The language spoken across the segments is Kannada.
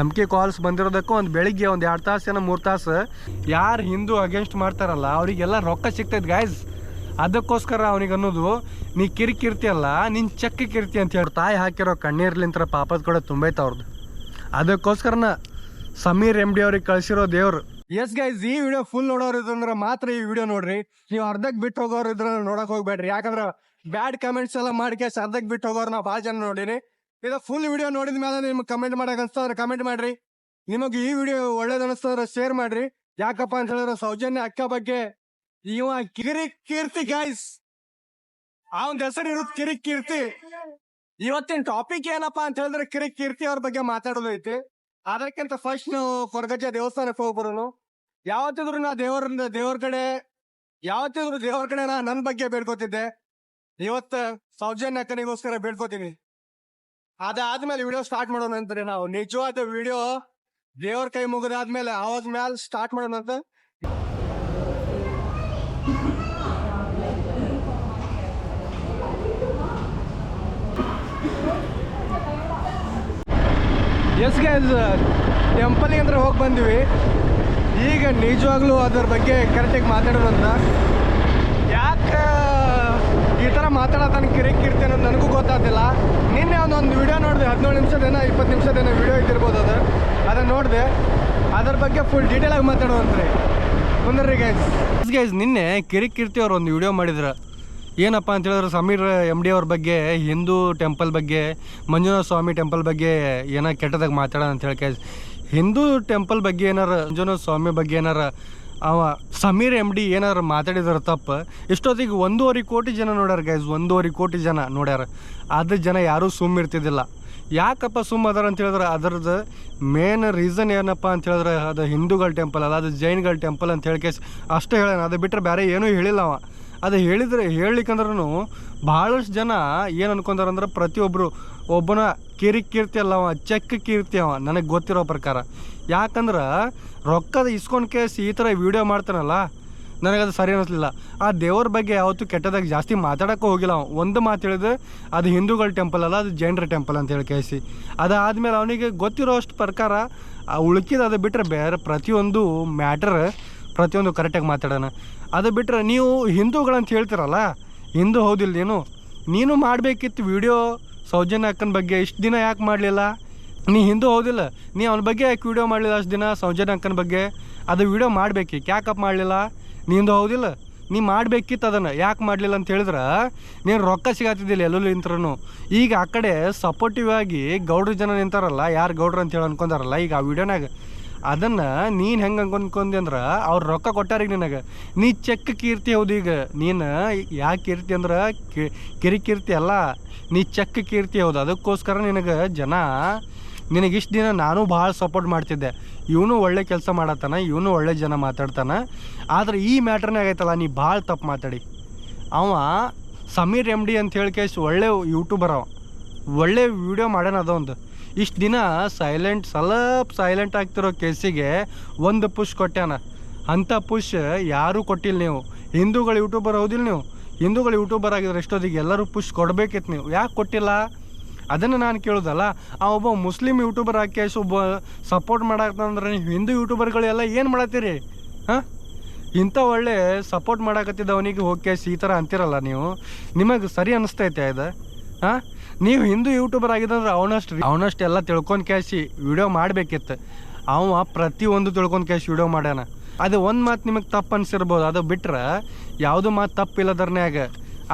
ನಂಬಿಕೆ ಕಾಲ್ಸ್ ಬಂದಿರೋದಕ್ಕೂ ಒಂದು ಬೆಳಿಗ್ಗೆ ಒಂದು ಎರಡು ತಾಸು ಏನೋ ಮೂರು ತಾಸು ಯಾರು ಹಿಂದೂ ಅಗೇನ್ಸ್ಟ್ ಮಾಡ್ತಾರಲ್ಲ, ಅವರಿಗೆಲ್ಲ ರೊಕ್ಕ ಸಿಗ್ತೈತೆ ಗಾಯ್ಸ್ ಅದಕ್ಕೋಸ್ಕರ ಅವನಿಗೆ ಅನ್ನೋದು, ನೀ ಕಿರಿಕಿರ್ತಿ ಅಲ್ಲ ನಿನ್ನ ಚಕ್ಕ ಕಿರ್ತಿ ಅಂತ ಹೇಳಿ. ತಾಯಿ ಹಾಕಿರೋ ಕಣ್ಣೀರ್ಲಿಂತ್ರ ಪಾಪದ ಕೂಡ ತುಂಬೈತೆ ಅವ್ರದ್ದು ಅದಕ್ಕೋಸ್ಕರನ ಸಮೀರ್ ಎಂ ಡಿ ಅವ್ರಿಗೆ ಕಳ್ಸಿರೋ ದೇವ್ರು. ಎಸ್ ಗೈಸ್ ಈ ವಿಡಿಯೋ ಫುಲ್ ನೋಡೋರು ಇದ್ರಂದ್ರೆ ಮಾತ್ರ ಈ ವಿಡಿಯೋ ನೋಡ್ರಿ. ನೀವು ಅರ್ಧಕ್ಕೆ ಬಿಟ್ಟು ಹೋಗೋರು ಇದ್ರ ನೋಡಕ್ ಹೋಗ್ಬೇಡ್ರಿ. ಯಾಕಂದ್ರೆ ಬ್ಯಾಡ್ ಕಮೆಂಟ್ಸ್ ಎಲ್ಲ ಮಾಡ್ಕೇಸ್ ಅರ್ಧಕ್ಕೆ ಬಿಟ್ಟು ಹೋಗೋರು ನಾವು ಭಾಳ ಜನ ನೋಡಿರಿ ಇದು ಫುಲ್ ವಿಡಿಯೋ ನೋಡಿದ ಮೇಲೆ ನಿಮ್ಗೆ ಕಮೆಂಟ್ ಮಾಡಕ್ ಅನ್ಸ್ತಂದ್ರೆ ಕಮೆಂಟ್ ಮಾಡ್ರಿ. ನಿಮಗೆ ಈ ವಿಡಿಯೋ ಒಳ್ಳೇದು ಅನಿಸ್ತಂದ್ರೆ ಶೇರ್ ಮಾಡ್ರಿ. ಯಾಕಪ್ಪ ಅಂತ ಹೇಳಿದ್ರೆ ಸೌಜನ್ಯ ಅಕ್ಕ ಬಗ್ಗೆ ಇವ ಕಿರಿ ಕೀರ್ತಿ ಗೈಸ್ ಅವನ ಹೆಸರು ಇರುತ್ತೆ ಕಿರಿ ಕೀರ್ತಿ. ಇವತ್ತಿನ ಟಾಪಿಕ್ ಏನಪ್ಪಾ ಅಂತ ಹೇಳಿದ್ರೆ ಕಿರಿ ಕೀರ್ತಿ ಅವ್ರ ಬಗ್ಗೆ ಮಾತಾಡೋದೈತಿ ಅದಕ್ಕಿಂತ ಫಸ್ಟ್ ನಾವು ಕೊರಗಜ್ಜ ದೇವಸ್ಥಾನಕ್ಕೆ ಹೋಗ್ಬರೋನು ಯಾವತ್ತಿದ್ರು ನಾ ದೇವರ ದೇವ್ರ ಕಡೆ, ಯಾವತ್ತಿದ್ರು ದೇವ್ರ ಕಡೆ ನಾ ನನ್ನ ಬಗ್ಗೆ ಬೇಡ್ಕೋತಿದ್ದೆ. ಇವತ್ತು ಸೌಜನ್ಯ ಅಕ್ಕನಿಗೋಸ್ಕರ ಬೇಡ್ಕೋತೀನಿ. ಅದಾದ್ಮೇಲೆ ವಿಡಿಯೋ ಸ್ಟಾರ್ಟ್ ಮಾಡೋಣ ಅಂತಾರೆ ನಾವು. ನಿಜವಾದ ವಿಡಿಯೋ ದೇವ್ರ ಕೈ ಮುಗಿದಾದ್ಮೇಲೆ ಆವಾಜ್ ಮೇಲೆ ಸ್ಟಾರ್ಟ್ ಮಾಡೋಣ ಅಂತ. ಎಸ್ ಗೈಸ್ ಟೆಂಪಲ್ಗೆ ಅಂದ್ರೆ ಹೋಗಿ ಬಂದ್ವಿ. ಈಗ ನಿಜವಾಗ್ಲೂ ಅದ್ರ ಬಗ್ಗೆ ಕರೆಕ್ಟಾಗಿ ಮಾತಾಡೋಣ ಅಂತ. ಈ ಥರ ಮಾತಾಡೋತನ ಕಿರಿಕ್ ಇರ್ತೀನಿ ಅನ್ನೋದು ನನಗೂ ಗೊತ್ತಾಗ್ತಿಲ್ಲ. ನಿನ್ನೆ ಒಂದು ವಿಡಿಯೋ ನೋಡಿದೆ, ಹದಿನೇಳು ನಿಮಿಷದೇನೋ, ಇಪ್ಪತ್ತು ನಿಮಿಷದೇನೋ ವಿಡಿಯೋ ಇದ್ದಿರ್ಬೋದು ಅದು. ಅದನ್ನು ನೋಡಿದೆ. ಅದ್ರ ಬಗ್ಗೆ ಫುಲ್ ಡೀಟೇಲಾಗಿ ಮಾತಾಡುವಂತ್ರಿ. ಬಂದ್ರಿ ಗೈಸ್ ಗೈಸ್ ನಿನ್ನೆ ಕಿರಿಕ್ ಕೀರ್ತಿ ಅವ್ರು ಒಂದು ವಿಡಿಯೋ ಮಾಡಿದ್ರು. ಏನಪ್ಪ ಅಂತ ಹೇಳಿದ್ರೆ ಸಮೀರ್ ಎಂ ಡಿ ಅವ್ರ ಬಗ್ಗೆ, ಹಿಂದೂ ಟೆಂಪಲ್ ಬಗ್ಗೆ, ಮಂಜುನಾಥ ಸ್ವಾಮಿ ಟೆಂಪಲ್ ಬಗ್ಗೆ ಏನೋ ಕೆಟ್ಟದಾಗ ಮಾತಾಡೋಣ ಅಂತ ಹೇಳಿ ಹಿಂದೂ ಟೆಂಪಲ್ ಬಗ್ಗೆ ಏನಾರ, ಮಂಜುನಾಥ ಸ್ವಾಮಿ ಬಗ್ಗೆ ಏನಾರ ಅವ ಸಮೀರ್ ಎಂ ಡಿ ಏನಾದ್ರು ಮಾತಾಡಿದಾರ ತಪ್ಪು. ಇಷ್ಟೊತ್ತಿಗೆ ಒಂದೂವರೆ ಕೋಟಿ ಜನ ನೋಡ್ಯಾರ ಗೈಸ್ ಒಂದೂವರೆ ಕೋಟಿ ಜನ ನೋಡ್ಯಾರ. ಅದು ಜನ ಯಾರೂ ಸುಮ್ಮಿರ್ತಿದ್ದಿಲ್ಲ ಯಾಕಪ್ಪ ಸುಮ್ಮ ಅದಾರ ಅಂತ ಹೇಳಿದ್ರೆ, ಅದರದ್ದು ಮೇನ್ ರೀಸನ್ ಏನಪ್ಪ ಅಂತ ಹೇಳಿದ್ರೆ, ಅದು ಹಿಂದೂಗಳ ಟೆಂಪಲ್ ಅಲ್ಲ, ಅದು ಜೈನ್ಗಳ ಟೆಂಪಲ್ ಅಂತ ಹೇಳಿ ಅಷ್ಟೇ ಹೇಳೋಣ ಅದು ಬಿಟ್ಟರೆ ಬೇರೆ ಏನೂ ಹೇಳಿಲ್ಲ ಅವ. ಅದು ಹೇಳಿದ್ರೆ ಹೇಳಲಿಕ್ಕಂದ್ರೂ ಭಾಳಷ್ಟು ಜನ ಏನು ಅನ್ಕೊಂತಾರಂದ್ರೆ ಪ್ರತಿಯೊಬ್ಬರು ಒಬ್ಬನ ಕಿರಿ ಕೀರ್ತಿ ಅಲ್ಲ ಅವ, ಚೆಕ್ ಕೀರ್ತಿ ಅವ, ನನಗೆ ಗೊತ್ತಿರೋ ಪ್ರಕಾರ. ಯಾಕಂದ್ರೆ ರೊಕ್ಕದ ಇಸ್ಕೊಂಡು ಕೇಸ್ ಈ ಥರ ವಿಡಿಯೋ ಮಾಡ್ತಾನಲ್ಲ ನನಗದು ಸರಿ ಅನ್ನಿಸ್ಲಿಲ್ಲ ಆ ದೇವ್ರ ಬಗ್ಗೆ ಯಾವತ್ತೂ ಕೆಟ್ಟದಾಗ ಜಾಸ್ತಿ ಮಾತಾಡೋಕ್ಕೂ ಹೋಗಿಲ್ಲ ಅವ. ಒಂದು ಮಾತು ಹೇಳಿದ್ರೆ ಅದು ಹಿಂದೂಗಳ ಟೆಂಪಲ್ ಅಲ್ಲ, ಅದು ಜೈನರ ಟೆಂಪಲ್ ಅಂತ ಹೇಳಿ ಕೇಳಿಸಿ. ಅದಾದಮೇಲೆ ಅವನಿಗೆ ಗೊತ್ತಿರೋ ಅಷ್ಟು ಪ್ರಕಾರ, ಆ ಉಳ್ಕಿದ ಅದು ಬಿಟ್ಟರೆ ಬೇರೆ ಪ್ರತಿಯೊಂದು ಮ್ಯಾಟರ್ ಪ್ರತಿಯೊಂದು ಕರೆಕ್ಟಾಗಿ ಮಾತಾಡೋಣ. ಅದು ಬಿಟ್ಟರೆ ನೀವು ಹಿಂದೂಗಳಂತ ಹೇಳ್ತೀರಲ್ಲ, ಹಿಂದೂ ಹೌದಿಲ್ಲ ನೀನು ನೀನು ಮಾಡಬೇಕಿತ್ತು ವಿಡಿಯೋ ಸೌಜನ್ಯ ಅಕ್ಕನ ಬಗ್ಗೆ ಇಷ್ಟು ದಿನ ಯಾಕೆ ಮಾಡಲಿಲ್ಲ? ನೀ ಹಿಂದೂ ಹೋದಿಲ್ಲ, ನೀ ಅವನ ಬಗ್ಗೆ ಯಾಕೆ ವೀಡಿಯೋ ಮಾಡಲಿಲ್ಲ ಅಷ್ಟು ದಿನ ಸಂಜಯ್ ಅಂಕನ ಬಗ್ಗೆ? ಅದು ವಿಡಿಯೋ ಮಾಡಬೇಕಿ ಯಾಕಪ್ಪ ಮಾಡಲಿಲ್ಲ? ನೀ ಹಿಂದೆ ಹೋದಿಲ್ಲ, ನೀ ಮಾಡಬೇಕಿತ್ತು ಅದನ್ನು, ಯಾಕೆ ಮಾಡಲಿಲ್ಲ ಅಂತ ಹೇಳಿದ್ರೆ, ನೀನು ರೊಕ್ಕ ಸಿಗತ್ತಿದ್ದಿಲ್ಲ ಎಲ್ಲೂ ನಿಂತ್ರೂ ಈಗ ಆ ಕಡೆ ಸಪೋರ್ಟಿವ್ ಆಗಿ ಗೌಡ್ರ ಜನ ನಿಂತಾರಲ್ಲ, ಯಾರು ಗೌಡ್ರು ಅಂತ ಹೇಳಿ ಅನ್ಕೊಂತಾರಲ್ಲ ಈಗ ಆ ವಿಡಿಯೋನಾಗ ಅದನ್ನು ನೀನು ಹೆಂಗೆ ಅನ್ಕೊಂಡ್ಕೊಂಡಿ ಅಂದ್ರೆ, ಅವ್ರು ರೊಕ್ಕ ಕೊಟ್ಟಾರೀಗ ನಿನಗೆ. ನೀ ಚೆಕ್ ಕೀರ್ತಿ ಹೌದು ಈಗ, ನೀನು ಯಾಕೆ ಕೀರ್ತಿ ಅಂದ್ರೆ ಕಿರಿ ಕೀರ್ತಿ ಅಲ್ಲ, ನೀ ಚೆಕ್ ಕೀರ್ತಿ ಹೌದು. ಅದಕ್ಕೋಸ್ಕರ ನಿನಗೆ ಜನ ನಿನಗೆ ಇಷ್ಟು ದಿನ ನಾನು ಭಾಳ ಸಪೋರ್ಟ್ ಮಾಡ್ತಿದ್ದೆ. ಇವನು ಒಳ್ಳೆ ಕೆಲಸ ಮಾಡತ್ತಾನ, ಇವನು ಒಳ್ಳೆ ಜನ ಮಾತಾಡ್ತಾನೆ. ಆದ್ರೆ ಈ ಮ್ಯಾಟ್ರನೇ ಆಗೈತಲ್ಲ, ನೀ ಭಾಳ ತಪ್ಪು ಮಾತಾಡಿ. ಅವ ಸಮೀರ್ ಎಂ ಡಿ ಅಂತ ಹೇಳಿ ಕೇಸ್ ಒಳ್ಳೆ ಯೂಟ್ಯೂಬರ್ ಅವ. ಒಳ್ಳೆ ವಿಡಿಯೋ ಮಾಡ್ಯಾನ ಅದೊಂದು ಇಷ್ಟು ದಿನ ಸೈಲೆಂಟ್ ಸ್ವಲ್ಪ ಸೈಲೆಂಟ್ ಆಗ್ತಿರೋ ಕೇಸಿಗೆ ಒಂದು ಪುಷ್ ಕೊಟ್ಟ್ಯಾನ ಅಂಥ ಪುಷ್ ಯಾರೂ ಕೊಟ್ಟಿಲ್ಲ ನೀವು. ಹಿಂದೂಗಳು ಯೂಟ್ಯೂಬರ್ ಹೌದಿಲ್ಲ ನೀವು. ಹಿಂದೂಗಳು ಯೂಟ್ಯೂಬರ್ ಆಗಿದ್ರೆ ಎಷ್ಟೊತ್ತಿಗೆ ಎಲ್ಲರೂ ಪುಷ್ ಕೊಡಬೇಕಿತ್ತು ನೀವು. ಯಾಕೆ ಕೊಟ್ಟಿಲ್ಲ? ಅದನ್ನು ನಾನು ಕೇಳೋದಲ್ಲ, ಆ ಒಬ್ಬ ಮುಸ್ಲಿಂ ಯೂಟ್ಯೂಬರ್ ಹಾಕಿ ಒಬ್ಬ ಸಪೋರ್ಟ್ ಮಾಡಾಕಂದ್ರೆ ನೀವು ಹಿಂದೂ ಯೂಟ್ಯೂಬರ್ಗಳೆಲ್ಲ ಏನು ಮಾಡತ್ತೀರಿ? ಹಾಂ? ಇಂಥ ಒಳ್ಳೆ ಸಪೋರ್ಟ್ ಮಾಡಾಕತ್ತಿದ್ದವನಿಗೆ ಹೋಗಿ ಈ ಥರ ಅಂತಿರಲ್ಲ ನೀವು? ನಿಮಗೆ ಸರಿ ಅನಿಸ್ತೈತೆ ಇದು ಹಾಂ? ನೀವು ಹಿಂದೂ ಯೂಟ್ಯೂಬರ್ ಆಗಿದ್ದಂದ್ರೆ ಅವನಷ್ಟು ಅವನಷ್ಟು ಎಲ್ಲ ತಿಳ್ಕೊಂಡು ಕ್ಯಾಶಿ ವಿಡಿಯೋ ಮಾಡಬೇಕಿತ್ತು. ಅವ ಪ್ರತಿಯೊಂದು ತಿಳ್ಕೊಂಡು ಕ್ಯಾಶ್ ವಿಡಿಯೋ ಮಾಡ್ಯಾನ. ಅದು ಒಂದು ಮಾತು ನಿಮಗೆ ತಪ್ಪು ಅನಿಸಿರ್ಬೋದು. ಅದು ಬಿಟ್ರೆ ಯಾವುದು ಮಾತು ತಪ್ಪಿಲ್ಲದ್ರನ್ಯಾಗ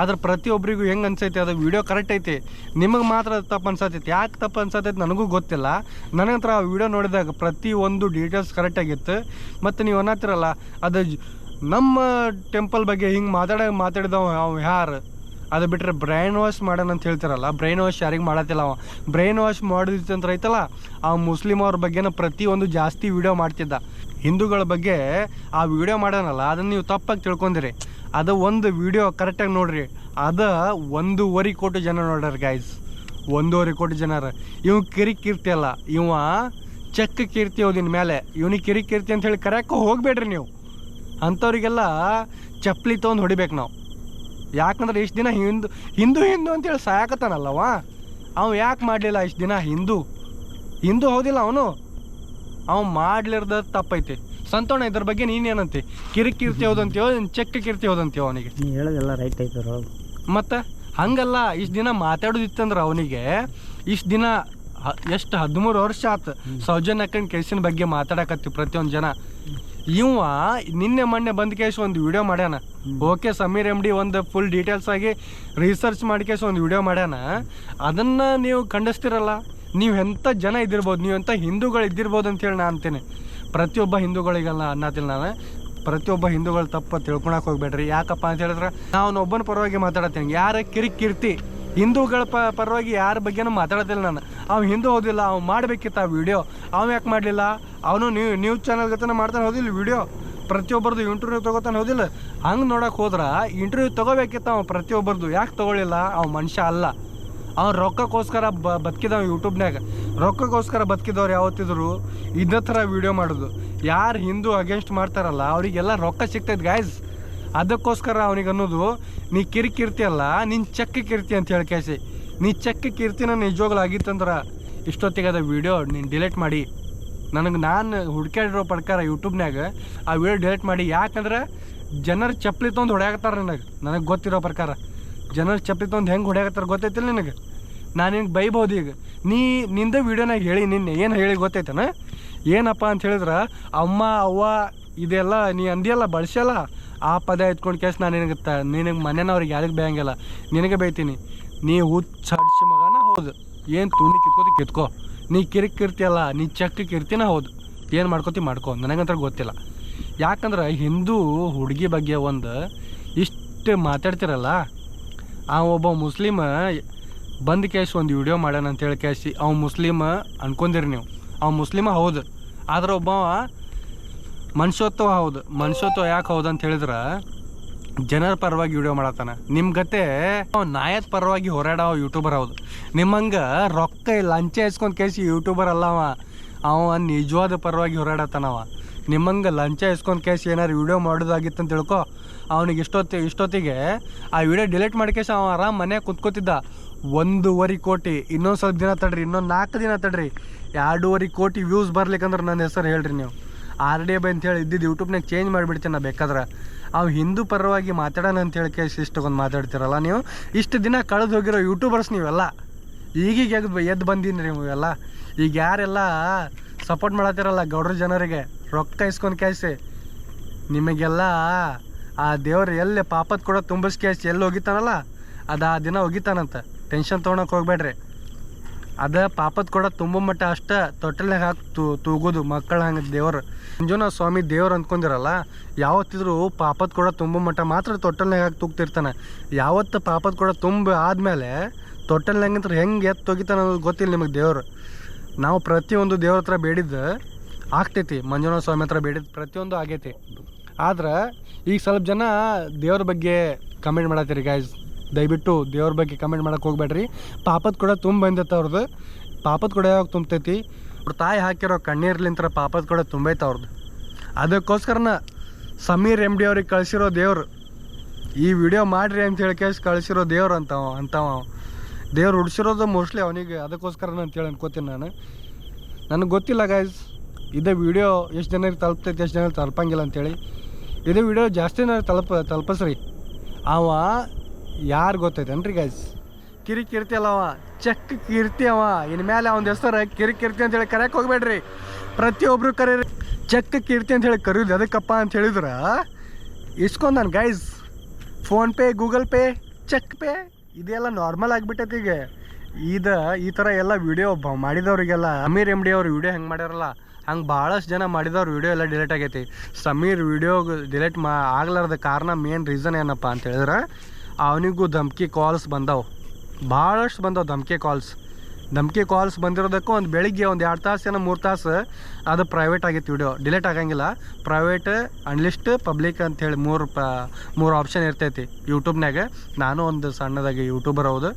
ಆದ್ರೆ ಪ್ರತಿಯೊಬ್ಬರಿಗೂ ಹೆಂಗೆ ಅನ್ಸೈತಿ, ಅದು ವಿಡಿಯೋ ಕರೆಕ್ಟ್ ಐತಿ. ನಿಮಗೆ ಮಾತ್ರ ಅದು ತಪ್ಪು ಅನ್ಸತೈತಿ. ಯಾಕೆ ತಪ್ಪು ಅನ್ಸತೈತಿ ನನಗೂ ಗೊತ್ತಿಲ್ಲ. ನನ್ನ ಹತ್ರ ಆ ವಿಡಿಯೋ ನೋಡಿದಾಗ ಪ್ರತಿ ಒಂದು ಡೀಟೇಲ್ಸ್ ಕರೆಕ್ಟಾಗಿತ್ತು ಮತ್ತು ನೀವು ಅನ್ನತ್ತಿರಲ್ಲ, ಅದು ನಮ್ಮ ಟೆಂಪಲ್ ಬಗ್ಗೆ ಹಿಂಗೆ ಮಾತಾಡ, ಮಾತಾಡಿದವ ಅವ ಯಾರು? ಅದು ಬಿಟ್ಟರೆ ಬ್ರೈನ್ ವಾಶ್ ಮಾಡೋಣ ಅಂತ ಹೇಳ್ತಾರಲ್ಲ ಬ್ರೈನ್ ವಾಶ್ ಯಾರಿಗೆ ಮಾಡತ್ತಿಲ್ಲ ಅವ. ಬ್ರೈನ್ ವಾಶ್ ಮಾಡಿದಂದ್ರೆ ಐತಲ್ಲ, ಆ ಮುಸ್ಲಿಮ್ ಅವ್ರ ಬಗ್ಗೆನ ಒಂದು ಜಾಸ್ತಿ ವಿಡಿಯೋ ಮಾಡ್ತಿದ್ದ. ಹಿಂದೂಗಳ ಬಗ್ಗೆ ಆ ವಿಡಿಯೋ ಮಾಡೋಣಲ್ಲ ಅದನ್ನು ನೀವು ತಪ್ಪಾಗಿ ತಿಳ್ಕೊಂಡಿರಿ. ಅದು ಒಂದು ವಿಡಿಯೋ ಕರೆಕ್ಟಾಗಿ ನೋಡ್ರಿ. ಅದ ಒಂದೂವರೆ ಕೋಟಿ ಜನ ನೋಡ್ರಿ ಗಾಯ್ಸ್ ಒಂದೂವರೆ ಕೋಟಿ ಜನರ. ಇವ್ ಕಿರಿ ಕೀರ್ತಿ ಅಲ್ಲ. ಇವ ಚೆಕ್ ಕೀರ್ತಿ ಹೋದಿನ ಮೇಲೆ ಇವನಿಗೆ ಕಿರಿ ಕೀರ್ತಿ ಅಂತ ಹೇಳಿ ಕರೆಯಕ್ಕೆ ಹೋಗ್ಬೇಡ್ರಿ ನೀವು. ಅಂಥವ್ರಿಗೆಲ್ಲ ಚಪ್ಪಲಿ ತೊಗೊಂಡು ಹೊಡಿಬೇಕು ನಾವು. ಯಾಕಂದ್ರೆ ಇಷ್ಟು ದಿನ ಹಿಂದೂ ಹಿಂದೂ ಹಿಂದೂ ಅಂತೇಳಿ ಸಾಯಕತ್ತಾನಲ್ಲವ ಅವ. ಯಾಕೆ ಮಾಡಲಿಲ್ಲ ಇಷ್ಟು ದಿನ ಹಿಂದೂ? ಹಿಂದೂ ಹೌದಿಲ್ಲ ಅವನು. ಅವ ಮಾಡ್ಲಿರ್ದ ತಪ್ಪೈತಿ. ಸಂತೋಣ ಇದ್ರ ಬಗ್ಗೆ ನೀನೇನಂತಿ? ಕಿರಿಕ್ ಕೀರ್ತಿ ಹೋದಂತೀವೋ ಚೆಕ್ಕ ಕೀರ್ತಿ ಹೋದಂತೀವೋ ಅವನಿಗೆ? ನೀ ಹೇಳೋದೆಲ್ಲ ರೈಟ್ ಐತೆ ಮತ್ತು? ಹಂಗಲ್ಲ ಇಷ್ಟು ದಿನ ಮಾತಾಡೋದಿತ್ತಂದ್ರೆ ಅವನಿಗೆ ಇಷ್ಟು ದಿನ ಎಷ್ಟು ಹದಿಮೂರು ವರ್ಷ ಆತು ಸೌಜನ್ಯ ಅಕ್ಕನ ಕೇಸಿನ ಬಗ್ಗೆ ಮಾತಾಡಕತ್ತಿ ಪ್ರತಿಯೊಂದು ಜನ. ಇವ ನಿನ್ನೆ ಮೊನ್ನೆ ಬಂದ ಕೇಸ್ ಒಂದು ವಿಡಿಯೋ ಮಾಡ್ಯಾನ. ಓಕೆ ಸಮೀರ್ ಎಂ ಡಿ ಒಂದು ಫುಲ್ ಡೀಟೇಲ್ಸ್ ಆಗಿ ರಿಸರ್ಚ್ ಮಾಡಿ ಕೇಸ್ ಒಂದು ವಿಡಿಯೋ ಮಾಡ್ಯಾನ. ಅದನ್ನು ನೀವು ಖಂಡಿಸ್ತಿರಲ್ಲ. ನೀವು ಎಂಥ ಜನ ಇದ್ದಿರ್ಬೋದು ನೀವು ಎಂಥ ಹಿಂದೂಗಳು ಇದ್ದಿರ್ಬೋದು ಅಂತೇಳಿ ನಾ ಅಂತೀನಿ. ಪ್ರತಿಯೊಬ್ಬ ಹಿಂದೂಗಳಿಗೆಲ್ಲ ಅನ್ನತಿಲ್ಲ ನಾನು ಪ್ರತಿಯೊಬ್ಬ ಹಿಂದೂಗಳು ತಪ್ಪು ತಿಳ್ಕೊಳಕ್ ಹೋಗ್ಬೇಡ್ರಿ. ಯಾಕಪ್ಪ ಅಂತ ಹೇಳಿದ್ರೆ ನಾನು ಒಬ್ಬನ ಪರವಾಗಿ ಮಾತಾಡತ್ತೀನಿ ಯಾರ ಕಿರಿಕಿರ್ತಿ ಕೀರ್ತಿ ಹಿಂದೂಗಳ ಪರವಾಗಿ ಯಾರ ಬಗ್ಗೆನೂ ಮಾತಾಡತ್ತಿಲ್ಲ ನಾನು. ಅವ್ ಹಿಂದೂ ಹೋದಿಲ್ಲ, ಅವ್ ಮಾಡಬೇಕಿತ್ತು ಆ ವಿಡಿಯೋ. ಅವ್ ಯಾಕೆ ಮಾಡಲಿಲ್ಲ? ಅವನು ನ್ಯೂ, ನ್ಯೂಸ್ ಚಾನಲ್ ಗತನ ಮಾಡ್ತಾನೆ ಹೋದಿಲ್ಲ ವಿಡಿಯೋ. ಪ್ರತಿಯೊಬ್ಬರದು ಇಂಟರ್ವ್ಯೂ ತಗೋತಾನೆ ಹೋದಿಲ್ಲ. ಹಂಗೆ ನೋಡೋಕೆ ಹೋದ್ರೆ ಇಂಟರ್ವ್ಯೂ ತಗೋಬೇಕಿತ್ತು ಅವ ಪ್ರತಿಯೊಬ್ಬರದು. ಯಾಕೆ ತಗೊಳ್ಳಿಲ್ಲ ಅವ್ ಮನುಷ್ಯ ಅಲ್ಲ. ಅವ್ನು ರೊಕ್ಕಕ್ಕೋಸ್ಕರ ಬ, ಬದುಕಿದವ ಯೂಟ್ಯೂಬ್ನಾಗ ರೊಕ್ಕಕ್ಕೋಸ್ಕರ ಬದುಕಿದವ್ರು ಯಾವತ್ತಿದ್ರು ಇದೇ ಥರ ವೀಡಿಯೋ ಮಾಡೋದು. ಯಾರು ಹಿಂದೂ ಅಗೇನ್ಸ್ಟ್ ಮಾಡ್ತಾರಲ್ಲ, ಅವರಿಗೆಲ್ಲ ರೊಕ್ಕ ಸಿಗ್ತೈತೆ ಗಾಯ್ಸ್ ಅದಕ್ಕೋಸ್ಕರ ಅವನಿಗೆ ಅನ್ನೋದು, ನೀ ಕಿರಿಕಿರ್ತಿ ಅಲ್ಲ ನಿನ್ನ ಚಕ್ಕ ಕೀರ್ತಿ ಅಂತ ಹೇಳಿ ಕೇಸಿ ನೀ ಚಕ್ಕ ಕೀರ್ತಿನ ನಿಜವಾಗ್ಲೂ ಆಗಿತ್ತಂದ್ರೆ ಇಷ್ಟೊತ್ತಿಗೆ ಅದ ವೀಡಿಯೋ ನೀನು ಡಿಲೀಟ್ ಮಾಡಿ. ನನಗೆ ನಾನು ಹುಡ್ಕ್ಯಾಡಿರೋ ಪ್ರಕಾರ ಯೂಟ್ಯೂಬ್ನಾಗ ಆ ವೀಡಿಯೋ ಡಿಲೀಟ್ ಮಾಡಿ. ಯಾಕಂದ್ರೆ ಜನರು ಚಪ್ಪಲಿ ತೊಗೊಂಡು ಹೊಡೆಯಾಕತ್ತಾರ ನನಗೆ. ನನಗೆ ಗೊತ್ತಿರೋ ಪ್ರಕಾರ. ಜನರು ಚಪ್ಪಲಿ ತೊಗೊಂಡು ಹೆಂಗೆ ಹೊಡೆಯಾಕತ್ತಾರ ಗೊತ್ತೈತಿಲ್ಲ ನಿನಗೆ? ನಾನು ನಿನ್ಗೆ ಬೈಬೋದು ಈಗ? ನೀ ನಿಂದ ವಿಡಿಯೋನಾಗ ಹೇಳಿ, ನಿನ್ನೆ ಏನು ಹೇಳಿ ಗೊತ್ತೈತನ? ಏನಪ್ಪ ಅಂತ ಹೇಳಿದ್ರೆ, ಅಮ್ಮ, ಅವ್ವ, ಇದೆಲ್ಲ ನೀ ಅಂದಿಯಲ್ಲ ಬಳಸಲ್ಲ ಆ ಪದ ಎತ್ಕೊಂಡು ಕೇಸ್ ನಾನು ನಿನಗೆ ತ, ನಿನಗೆ ಮನೆಯವ್ರಿಗೆ ಯಾರಿಗೆ ಬೇಯಂಗಿಲ್ಲ ನಿನಗೆ ಬೈತೀನಿ. ನೀ ಹುಚ್ಚ ಮಗನ ಹೌದು. ಏನು ತುಂಡಿ ಕಿತ್ಕೋತಿ ಕಿತ್ಕೋ. ನೀ ಕಿರಿಕ್ ಕಿರ್ತಿಯಲ್ಲ ನೀ ಚಕ್ಕ ಕಿರ್ತಿನ ಹೌದು. ಏನು ಮಾಡ್ಕೋತಿ ಮಾಡ್ಕೋ. ನನಗಂತರ ಗೊತ್ತಿಲ್ಲ. ಯಾಕಂದ್ರೆ ಹಿಂದೂ ಹುಡುಗಿ ಬಗ್ಗೆ ಒಂದು ಇಷ್ಟು ಮಾತಾಡ್ತಿರಲ್ಲ, ಆ ಒಬ್ಬ ಮುಸ್ಲಿಮ ಬಂದ್ ಕೇಸ್ ಒಂದು ವಿಡಿಯೋ ಮಾಡ್ಯಾನ ಅಂತ ಹೇಳಿ ಕೇಸಿ ಅವ್ ಮುಸ್ಲಿಮ ಅನ್ಕೊಂಡಿರಿ ನೀವು. ಅವ್ ಮುಸ್ಲಿಮ ಹೌದು. ಆದ್ರೆ ಒಬ್ಬವ ಮನುಷ್ಯತ್ವ ಹೌದು. ಮನುಷ್ಯತ್ವ ಯಾಕೆ ಹೌದು ಅಂತ ಹೇಳಿದ್ರೆ, ಜನರ ಪರವಾಗಿ ವಿಡಿಯೋ ಮಾಡತ್ತಾನ. ನಿಮ್ಮ ಗತೆ ನಾಯತ್ ಪರವಾಗಿ ಹೋರಾಡೋ ಯೂಟ್ಯೂಬರ್ ಹೌದು. ನಿಮ್ಮಂಗ ರೊಕ್ಕ ಲಂಚ ಇಸ್ಕೊಂಡು ಕೇಸಿ ಯೂಟ್ಯೂಬರ್ ಅಲ್ಲ ಅವ. ಅವ ನಿಜವಾದ ಪರವಾಗಿ ಹೋರಾಡತ್ತಾನವ ನಿಮ್ಮಂಗೆ ಲಂಚ ಇಸ್ಕೊಂಡು ಕೇಸ್ ಏನಾರು ವೀಡಿಯೋ ಮಾಡೋದಾಗಿತ್ತು ಅಂತ ತಿಳ್ಕೊ, ಅವನಿಗೆ ಇಷ್ಟೊತ್ತಿ ಇಷ್ಟೊತ್ತಿಗೆ ಆ ವಿಡಿಯೋ ಡಿಲೀಟ್ ಮಾಡ್ಕೇಶ ಅವ ಆರಾಮ್ ಮನೆ ಕುತ್ಕೋತಿದ್ದ. ಒಂದೂವರೆ ಕೋಟಿ, ಇನ್ನೊಂದು ಸ್ವಲ್ಪ ದಿನ ತಡ್ರಿ, ಇನ್ನೊಂದು ನಾಲ್ಕು ದಿನ ತಡ್ರಿ. ಎರಡೂವರೆ ಕೋಟಿ ವ್ಯೂಸ್ ಬರ್ಲಿಕ್ಕಂದ್ರೆ ನನ್ನ ಹೆಸರು ಹೇಳ್ರಿ ನೀವು. ಆರ್ ಡಿ ಬೈ ಅಂತೇಳಿ ಇದ್ದಿದ್ದು ಯೂಟ್ಯೂಬ್ನಾಗ ಚೇಂಜ್ ಮಾಡಿಬಿಡ್ತೀನಿ ನಾ ಬೇಕಾದ್ರೆ. ಅವು ಹಿಂದೂ ಪರವಾಗಿ ಮಾತಾಡೋಣ ಅಂತೇಳಿ ಕೇಸ್ ಇಷ್ಟೊಂದು ಮಾತಾಡ್ತಿರಲ್ಲ ನೀವು? ಇಷ್ಟು ದಿನ ಕಳೆದು ಹೋಗಿರೋ ಯೂಟ್ಯೂಬರ್ಸ್ ನೀವೆಲ್ಲ. ಈಗೀಗ ಎದ್ದು ಎದ್ದು ಬಂದೀನಿ ರೀ ನೀವೆಲ್ಲ. ಈಗ ಯಾರೆಲ್ಲ ಸಪೋರ್ಟ್ ಮಾಡತ್ತಿರಲ್ಲ ಗೌಡ್ರ ಜನರಿಗೆ, ರೊಕ್ಕ ಇಸ್ಕೊಂಡು ಕ್ಯಾಸಿ ನಿಮಗೆಲ್ಲ ಆ ದೇವ್ರು ಎಲ್ಲಿ ಪಾಪದ ಕೂಡ ತುಂಬಿಸ್ ಕ್ಯಾಸ್ ಎಲ್ಲಿ ಹೋಗಿತಾನಲ್ಲ ಅದು ಆ ದಿನ ಹೋಗಿತಾನಂತ ಟೆನ್ಷನ್ ತೊಗೊಳಕ್ಕೆ ಹೋಗ್ಬೇಡ್ರಿ. ಅದ ಪಾಪದ ಕೂಡ ತುಂಬ ಮಟ್ಟ ಅಷ್ಟೇ ತೊಟ್ಟಲ್ನಾಗ ಹಾಕಿ ತೂ, ತೂಗೋದು ಮಕ್ಕಳ ಹಂಗೆ ದೇವ್ರು. ಮಂಜುನಾಥ ಸ್ವಾಮಿ ದೇವ್ರು ಅಂದ್ಕೊಂಡಿರಲ್ಲ ಯಾವತ್ತಿದ್ರು ಪಾಪದ ಕೂಡ ತುಂಬ ಮಟ್ಟ ಮಾತ್ರ ತೊಟ್ಟಲ್ನಾಗ ಹಾಕಿ ತೂಗ್ತಿರ್ತಾನೆ. ಯಾವತ್ತು ಪಾಪದ ಕೂಡ ತುಂಬ ಆದಮೇಲೆ ತೊಟ್ಟಲ್ನಾಗಂತ್ರ ಹೆಂಗೆ ಎತ್ತು ಅನ್ನೋದು ಗೊತ್ತಿಲ್ಲ ನಿಮಗೆ ದೇವ್ರು. ನಾವು ಪ್ರತಿಯೊಂದು ದೇವ್ರ ಹತ್ರ ಬೇಡಿದ್ದು ಆಗ್ತೈತಿ, ಮಂಜುನಾಥ ಸ್ವಾಮಿ ಹತ್ರ ಬೇಡಿದ್ದು ಪ್ರತಿಯೊಂದು ಆಗೈತಿ. ಆದ್ರೆ ಈಗ ಸ್ವಲ್ಪ ಜನ ದೇವ್ರ ಬಗ್ಗೆ ಕಮೆಂಟ್ ಮಾಡತ್ತೀರಿ ಗಾಯ್ಸ್ ದಯವಿಟ್ಟು ದೇವ್ರ ಬಗ್ಗೆ ಕಮೆಂಟ್ ಮಾಡಕ್ಕೆ ಹೋಗ್ಬೇಡ್ರಿ. ಪಾಪದ ಕೂಡ ತುಂಬ ಬಂದೈತೆ ಅವ್ರದ್ದು ಪಾಪದ ಕೂಡ ಯಾವಾಗ ತುಂಬತೈತಿ? ಅವ್ರ ತಾಯಿ ಹಾಕಿರೋ ಕಣ್ಣೀರ್ಲಿಂತ್ರ ಪಾಪದ ಕೂಡ ತುಂಬೈತೆ ಅವ್ರದ್ದು ಅದಕ್ಕೋಸ್ಕರನ ಸಮೀರ್ ಎಂ ಡಿ ಅವ್ರಿಗೆ ಕಳಿಸಿರೋ ದೇವ್ರು. ಈ ವಿಡಿಯೋ ಮಾಡ್ರಿ ಅಂತ ಹೇಳಿ ಕೇಸ್ ಕಳಿಸಿರೋ ದೇವ್ರು ಅಂತವ ಅಂತವ. ದೇವ್ರು ಹುಡ್ಸಿರೋದು ಮೋಸ್ಟ್ಲಿ ಅವನಿಗೆ ಅದಕ್ಕೋಸ್ಕರ ಅಂತೇಳಿ ಅನ್ಕೋತೀನಿ ನಾನು. ನನಗೆ ಗೊತ್ತಿಲ್ಲ ಗಾಯ್ಸ್ ಇದೇ ವಿಡಿಯೋ ಎಷ್ಟು ಜನರಿಗೆ ತಲುಪ್ತೈತೆ, ಎಷ್ಟು ಜನರಿಗೆ ತಲುಪಂಗಿಲ್ಲ ಅಂತೇಳಿ. ಇದೇ ವಿಡಿಯೋ ಜಾಸ್ತಿ ನನಗೆ ತಲುಪ, ತಲುಪಿಸ್ರಿ. ಅವ ಯಾರು ಗೊತ್ತೈತೇನ್ರಿ ಗಾಯ್ಸ್ ಕಿರಿ ಕೀರ್ತಿ ಅಲ್ಲ ಅವ. ಚೆಕ್ ಕೀರ್ತಿ ಅವ. ಇನ್ಮೇಲೆ ಅವನ ಹೆಸರು ಕಿರಿ ಕೀರ್ತಿ ಅಂತೇಳಿ ಕರೆಯಕ್ಕೆ ಹೋಗ್ಬೇಡ್ರಿ. ಪ್ರತಿಯೊಬ್ಬರು ಕರೀರಿ. ಚೆಕ್ ಕೀರ್ತಿ ಅಂತೇಳಿ ಕರೀದು ಅದಕ್ಕಪ್ಪ ಅಂತ ಹೇಳಿದ್ರೆ, ಇಸ್ಕೊಂಡ್ ನಾನು guys PhonePe Google Pay check pay. ಇದೆಲ್ಲ ನಾರ್ಮಲ್ ಆಗಿಬಿಟ್ಟೈತೆ ಈಗ. ಇದು, ಈ ಥರ ಎಲ್ಲ ವಿಡಿಯೋ ಮಾಡಿದವರಿಗೆಲ್ಲ, ಸಮೀರ್ ಎಂ ಡಿ ಅವ್ರು ವಿಡಿಯೋ ಹೆಂಗೆ ಮಾಡ್ಯಾರಲ್ಲ, ಹಂಗೆ ಭಾಳಷ್ಟು ಜನ ಮಾಡಿದವ್ರು ವಿಡಿಯೋ ಎಲ್ಲ ಡಿಲೀಟ್ ಆಗೈತಿ. ಸಮೀರ್ ವಿಡಿಯೋ ಡಿಲೀಟ್ ಮಾ ಆಗ್ಲಾರ್ದ ಕಾರಣ ಮೇನ್ ರೀಸನ್ ಏನಪ್ಪ ಅಂತ ಹೇಳಿದ್ರೆ, ಅವನಿಗೂ ಧಮ್ಕಿ ಕಾಲ್ಸ್ ಬಂದವು. ಭಾಳಷ್ಟು ಬಂದವು ಧಮ್ಕಿ ಕಾಲ್ಸ್ ಧಮ್ಕಿ ಕಾಲ್ಸ್ ಬಂದಿರೋದಕ್ಕೂ ಒಂದು ಬೆಳಿಗ್ಗೆ ಒಂದು ಎರಡು ತಾಸು ಏನೋ ಮೂರು ತಾಸು ಅದು ಪ್ರೈವೇಟ್ ಆಗಿತ್ತು ವಿಡಿಯೋ ಡಿಲೀಟ್ ಆಗಂಗಿಲ್ಲ. ಪ್ರೈವೇಟ್ ಅನ್ಲಿಸ್ಟ್ ಪಬ್ಲಿಕ್ ಅಂತೇಳಿ ಮೂರು ಪ, ಮೂರು ಆಪ್ಷನ್ ಇರ್ತೈತಿ ಯೂಟ್ಯೂಬ್ನಾಗ ನಾನು ಒಂದು ಸಣ್ಣದಾಗಿ ಯೂಟ್ಯೂಬರ್ ಹೌದು.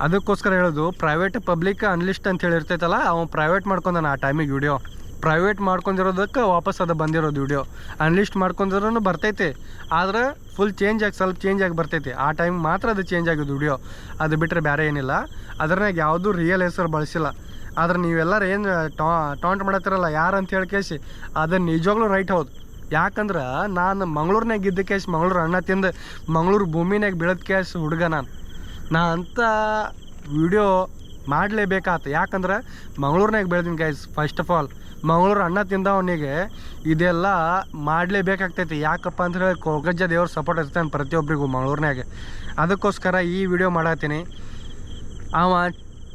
ಅದಕ್ಕೋಸ್ಕರ ಹೇಳೋದು ಪ್ರೈವೇಟ್ ಪಬ್ಲಿಕ್ ಅನ್ಲಿಸ್ಟ್ ಅಂತ ಹೇಳಿ ಇರ್ತೈತಲ್ಲ ಅವ್ನು ಪ್ರೈವೇಟ್ ಮಾಡ್ಕೊಂಡಾನ ಆ ಟೈಮಿಗೆ ವಿಡಿಯೋ ಪ್ರೈವೇಟ್ ಮಾಡ್ಕೊಂಡಿರೋದಕ್ಕೆ ವಾಪಸ್ ಅದು ಬಂದಿರೋದು ವಿಡಿಯೋ ಅನ್ಲಿಸ್ಟ್ ಮಾಡ್ಕೊಂಡಿರೋನು ಬರ್ತೈತೆ. ಆದ್ರೆ ಫುಲ್ ಚೇಂಜ್ ಆಗಿ, ಸ್ವಲ್ಪ ಚೇಂಜ್ ಆಗಿ ಬರ್ತೈತಿ. ಆ ಟೈಮ್ ಮಾತ್ರ ಅದು ಚೇಂಜ್ ಆಗೋದು ವಿಡಿಯೋ ಅದು ಬಿಟ್ಟರೆ ಬೇರೆ ಏನಿಲ್ಲ. ಅದ್ರಾಗ ಯಾವುದೂ ರಿಯಲ್ ಹೆಸರು ಬಳಸಿಲ್ಲ. ಆದ್ರೆ ನೀವೆಲ್ಲರೂ ಏನು ಟಾ ಟಾಂಟ್ ಮಾಡತ್ತಿರಲ್ಲ? ಯಾರು ಅಂತ ಹೇಳಿ ಕೇಸಿ ಅದು ನಿಜವಾಗ್ಲೂ ರೈಟ್ ಹೌದು. ಯಾಕಂದ್ರೆ ನಾನು ಮಂಗಳೂರಿನಾಗ ಇದ್ದ ಕೇಸ್ ಮಂಗಳೂರು ಅಣ್ಣ ತಿಂದು, ಮಂಗಳೂರು ಭೂಮಿನಾಗ ಬೀಳದ ಕೇಸ್ ಹುಡುಗ ನಾನು. ನಾ ಅಂತ ವಿಡಿಯೋ ಮಾಡಲೇಬೇಕಾತ. ಯಾಕಂದ್ರೆ ಮಂಗಳೂರಿನಾಗ ಬೆಳೆದೀನಿ guys first of all Mangaluru ಅಣ್ಣ ತಿಂದವನಿಗೆ ಇದೆಲ್ಲ ಮಾಡಲೇಬೇಕಾಗ್ತೈತಿ. ಯಾಕಪ್ಪ ಅಂತ ಹೇಳಿ ಕೊಗಜ್ಜ ದೇವ್ರ ಸಪೋರ್ಟ್ ಇರ್ತಾನೆ ಪ್ರತಿಯೊಬ್ಬರಿಗೂ ಮಂಗಳೂರಿನಾಗೆ. ಅದಕ್ಕೋಸ್ಕರ ಈ ವಿಡಿಯೋ ಮಾಡತ್ತೀನಿ. ಅವ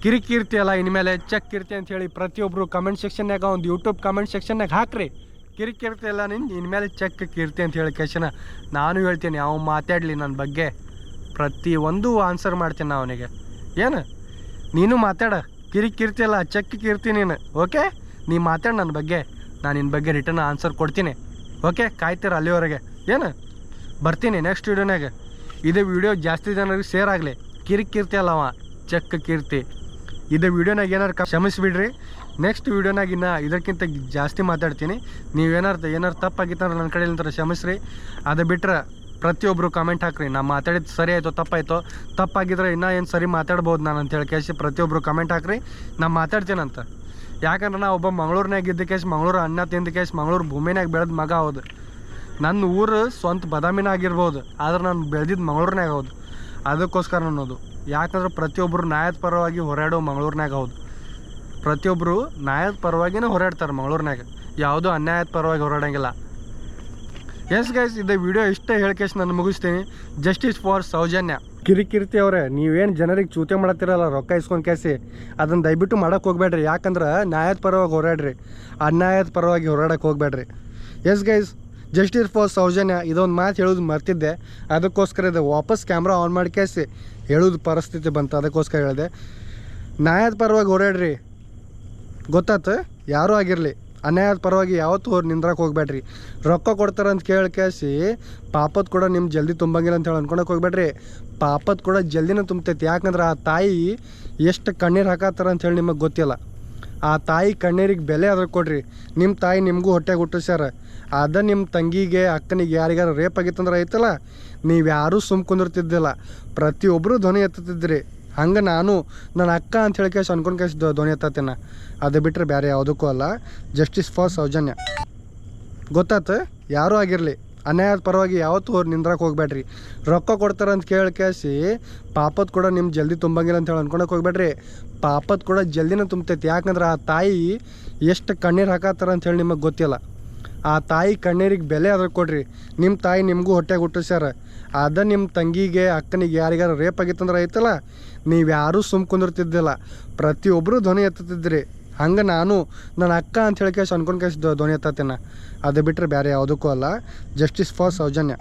ಕಿರಿಕಿರ್ತಿ ಅಲ್ಲ, ಇನ್ಮೇಲೆ ಚೆಕ್ ಕೀರ್ತಿ ಅಂತ ಹೇಳಿ ಪ್ರತಿಯೊಬ್ಬರು ಕಮೆಂಟ್ ಸೆಕ್ಷನ್ನಾಗ ಒಂದು ಯೂಟ್ಯೂಬ್ ಕಮೆಂಟ್ ಸೆಕ್ಷನ್ನಾಗ ಹಾಕ್ರಿ. ಕಿರಿಕಿರ್ತಿ ಎಲ್ಲ ನಿನ್ ಇನ್ಮೇಲೆ ಚೆಕ್ ಕೀರ್ತಿ ಅಂತ ಹೇಳಿ ಕೇಶನ ನಾನು ಹೇಳ್ತೀನಿ. ಅವ್ನು ಮಾತಾಡಲಿ ನನ್ನ ಬಗ್ಗೆ. ಪ್ರತಿಯೊಂದು ಆನ್ಸರ್ ಮಾಡ್ತೀನಿ ಅವನಿಗೆ. ಏನು? ನೀನು ಮಾತಾಡ. ಕಿರಿಕ್ ಅಲ್ಲ ಚೆಕ್ ಕಿರ್ತಿ ನೀನು, ಓಕೆ? ನೀ ಮಾತಾಡ ನನ್ನ ಬಗ್ಗೆ. ನಾನು ನಿನ್ನ ಬಗ್ಗೆ ರಿಟರ್ನ್ ಆನ್ಸರ್ ಕೊಡ್ತೀನಿ, ಓಕೆ? ಕಾಯ್ತೀರ ಅಲ್ಲಿವರೆಗೆ. ಏನು? ಬರ್ತೀನಿ ನೆಕ್ಸ್ಟ್ ವೀಡಿಯೋನಾಗೆ ಇದೇ ವಿಡಿಯೋ ಜಾಸ್ತಿ ಜನರಿಗೆ ಶೇರ್ ಆಗಲಿ. ಕಿರಿಕಿರ್ತಿ ಅಲ್ಲವ ಚೆಕ್ ಕೀರ್ತಿ. ಇದೇ ವೀಡಿಯೋನಾಗ ಏನಾರು ಕ್ಷಮಿಸ್ಬಿಡ್ರಿ. ನೆಕ್ಸ್ಟ್ ವಿಡಿಯೋನಾಗ ಇನ್ನು ಇದಕ್ಕಿಂತ ಜಾಸ್ತಿ ಮಾತಾಡ್ತೀನಿ. ನೀವೇನಾರು ಏನಾರು ತಪ್ಪಾಗಿತ್ತಂದ್ರೆ ನನ್ನ ಕಡೆಯಿಂದ ಕ್ಷಮಿಸ್ರಿ. ಅದು ಬಿಟ್ರೆ ಪ್ರತಿಯೊಬ್ಬರು ಕಮೆಂಟ್ ಹಾಕ್ರಿ. ನಾ ಮಾತಾಡಿದ್ದು ಸರಿ ಆಯಿತು, ತಪ್ಪಾಯಿತೋ, ತಪ್ಪಾಗಿದ್ರೆ ಇನ್ನೂ ಏನು ಸರಿ ಮಾತಾಡ್ಬೋದು ನಾನು ಅಂತೇಳಿ ಕೇಸಿ ಪ್ರತಿಯೊಬ್ಬರು ಕಮೆಂಟ್ ಹಾಕ್ರಿ. ನಾ ಮಾತಾಡ್ತೀನಂತ. ಯಾಕಂದ್ರೆ ನಾ ಒಬ್ಬ ಮಂಗಳೂರಿನಾಗ ಇದ್ದ ಕೇಸ್ ಮಂಗಳೂರು ಅನ್ನ ತಿಂದ ಕೇಸ್ ಮಂಗಳೂರು ಭೂಮಿನಾಗ ಬೆಳೆದ ಮಗ ಹೌದು. ನನ್ನ ಊರು ಸ್ವಂತ ಬದಾಮಿನ ಆಗಿರ್ಬೋದು, ಆದ್ರೆ ನಾನು ಬೆಳೆದಿದ್ದು ಮಂಗಳೂರಿನಾಗ ಹೌದು. ಅದಕ್ಕೋಸ್ಕರ ಅನ್ನೋದು. ಯಾಕಂದ್ರೆ ಪ್ರತಿಯೊಬ್ಬರು ನ್ಯಾಯದ ಪರವಾಗಿ ಹೋರಾಡೋ ಮಂಗಳೂರಿನಾಗ ಹೌದು. ಪ್ರತಿಯೊಬ್ಬರು ನ್ಯಾಯದ ಪರವಾಗಿನೇ ಹೋರಾಡ್ತಾರೆ ಮಂಗಳೂರಿನಾಗ ಯಾವುದೂ ಅನ್ಯಾಯದ ಪರವಾಗಿ ಹೋರಾಡಂಗಿಲ್ಲ. ಎಸ್ ಗೈಸ್ ಇದೇ ವಿಡಿಯೋ ಇಷ್ಟೇ ಹೇಳ್ಕೇಶ್ ನಾನು ಮುಗಿಸ್ತೀನಿ. Justice for Soujanya. ಕಿರಿಕಿರ್ತಿ ಅವರೇ, ನೀವೇನು ಜನರಿಗೆ ಚೂತೆ ಮಾಡತ್ತಿರಲ್ಲ, ರೊಕ್ಕ ಇಸ್ಕೊಂಡು ಕೇಸಿ. ಅದನ್ನು ದಯವಿಟ್ಟು ಮಾಡೋಕ್ಕೆ ಹೋಗ್ಬೇಡ್ರಿ, ಯಾಕಂದ್ರೆ ನ್ಯಾಯದ ಪರವಾಗಿ ಹೋರಾಡ್ರಿ. ಅನ್ಯಾಯದ ಪರವಾಗಿ ಹೋರಾಡಕ್ಕೆ ಹೋಗ್ಬೇಡ್ರಿ. Yes guys justice for Sowjanya, ಇದೊಂದು ಮಾತು ಹೇಳೋದು ಮರ್ತಿದ್ದೆ. ಅದಕ್ಕೋಸ್ಕರ ಇದು, ವಾಪಸ್ ಕ್ಯಾಮ್ರಾ ಆನ್ ಮಾಡಿ ಕೇಸಿ. ಹೇಳೋದು ಪರಿಸ್ಥಿತಿ ಬಂತು, ಅದಕ್ಕೋಸ್ಕರ ಹೇಳಿದೆ. ನ್ಯಾಯದ ಪರವಾಗಿ ಹೋರಾಡ್ರಿ. ಗೊತ್ತಾತು? ಯಾರೂ ಆಗಿರಲಿ. ಅನ್ಯಾಯದ ಪರವಾಗಿ ಯಾವತ್ತೂ ಅವ್ರು ನಿಂದ್ರಕ್ಕೆ ಹೋಗ್ಬೇಡ್ರಿ. ರೊಕ್ಕ ಕೊಡ್ತಾರೆ ಅಂತ ಕೇಳಿ ಕೇಸಿ ಪಾಪದ ಕೂಡ ನಿಮ್ಮ ಜಲ್ದಿ ತುಂಬಂಗಿಲ್ಲ ಅಂತ ಹೇಳಿ ಅನ್ಕೊಳಕ್ಕೆ ಹೋಗ್ಬೇಡ್ರಿ. ಪಾಪದ ಕೂಡ ಜಲ್ದಿನೇ ತುಂಬ್ತೈತಿ. ಯಾಕಂದ್ರೆ ಆ ತಾಯಿ ಎಷ್ಟು ಕಣ್ಣೀರು ಹಾಕತ್ತಾರ ಅಂತ ಹೇಳಿ ನಿಮಗೆ ಗೊತ್ತಿಲ್ಲ. ಆ ತಾಯಿ ಕಣ್ಣೀರಿಗೆ ಬೆಲೆ ಅದ್ರ ಕೊಡ್ರಿ. ನಿಮ್ಮ ತಾಯಿ ನಿಮಗೂ ಹೊಟ್ಟೆಗೆ ಸರ್ ಅದ ನಿಮ್ಮ ತಂಗಿಗೆ, ಅಕ್ಕನಿಗೆ ಯಾರಿಗಾರು ರೇಪ್ ಆಗಿತ್ತಂದ್ರೆ ಐತಲ್ಲ? ನೀವು ಯಾರೂ ಸುಮ್ ಕುಂದಿರ್ತಿದ್ದಿಲ್ಲ. ಪ್ರತಿಯೊಬ್ಬರು ಧ್ವನಿ ಎತ್ತುತ್ತಿದ್ರಿ. ಹಂಗೆ ನಾನು, ನನ್ನ ಅಕ್ಕ ಅಂತ ಹೇಳಿ ಕೇಸ್ ಅನ್ಕೊಂಡು ಕೇಸ್ ಧ್ವನಿ ಎತ್ತತ್ತೇನ ಅದು ಬಿಟ್ಟರೆ ಬೇರೆ ಯಾವುದಕ್ಕೂ ಅಲ್ಲ. Justice for Sowjanya. ಗೊತ್ತಾತು? ಯಾರೂ ಆಗಿರಲಿ. ಅನ್ಯಾಯದ ಪರವಾಗಿ ಯಾವತ್ತೂ ಅವ್ರು ನಿಂದ್ರಕ್ಕೆ ಹೋಗ್ಬೇಡ್ರಿ ರೊಕ್ಕ ಕೊಡ್ತಾರೆ ಅಂತ ಕೇಳಿ ಕೇಸಿ ಪಾಪದ ಕೂಡ ನಿಮ್ಮ ಜಲ್ದಿ ತುಂಬಂಗಿಲ್ಲ ಅಂತ ಹೇಳಿ ಅನ್ಕೊಂಡಕ್ಕೆ ಹೋಗ್ಬೇಡ್ರಿ ಪಾಪದ ಕೂಡ ಜಲ್ದಿನೇ ತುಂಬ್ತೈತಿ. ಯಾಕಂದ್ರೆ ಆ ತಾಯಿ ಎಷ್ಟು ಕಣ್ಣೀರು ಹಾಕತ್ತಾರ ಅಂತ ಹೇಳಿ ನಿಮಗೆ ಗೊತ್ತಿಲ್ಲ. ಆ ತಾಯಿ ಕಣ್ಣೀರಿಗೆ ಬೆಲೆ ಅದ್ರ ಕೊಡ್ರಿ. ನಿಮ್ಮ ತಾಯಿ ನಿಮಗೂ ಹೊಟ್ಟೆಗೆ ಹುಟ್ಟಿಸ್ಯಾರ. ಅದ ನಿಮ್ಮ ತಂಗಿಗೆ, ಅಕ್ಕನಿಗೆ ಯಾರಿಗಾರ ರೇಪ್ ಆಗಿತ್ತಂದ್ರೆ ಐತಲ್ಲ ನೀವು ಯಾರೂ ಸುಮ್ ಕುಂದಿರ್ತಿದ್ದಿಲ್ಲ. ಪ್ರತಿಯೊಬ್ಬರು ಧ್ವನಿ ಎತ್ತುತ್ತಿದ್ರಿ. ಹಂಗೆ ನಾನು ನನ್ನ ಅಕ್ಕ ಅಂತ ಹೇಳಿ ಕೇಸ್ ಅನ್ಕೊಂಡು ಕೇಸ್ ಧ್ವನಿ ಎತ್ತತ್ತೇನೆ ಅದು ಬಿಟ್ಟರೆ ಬೇರೆ ಯಾವುದಕ್ಕೂ ಅಲ್ಲ. Justice for Sowjanya.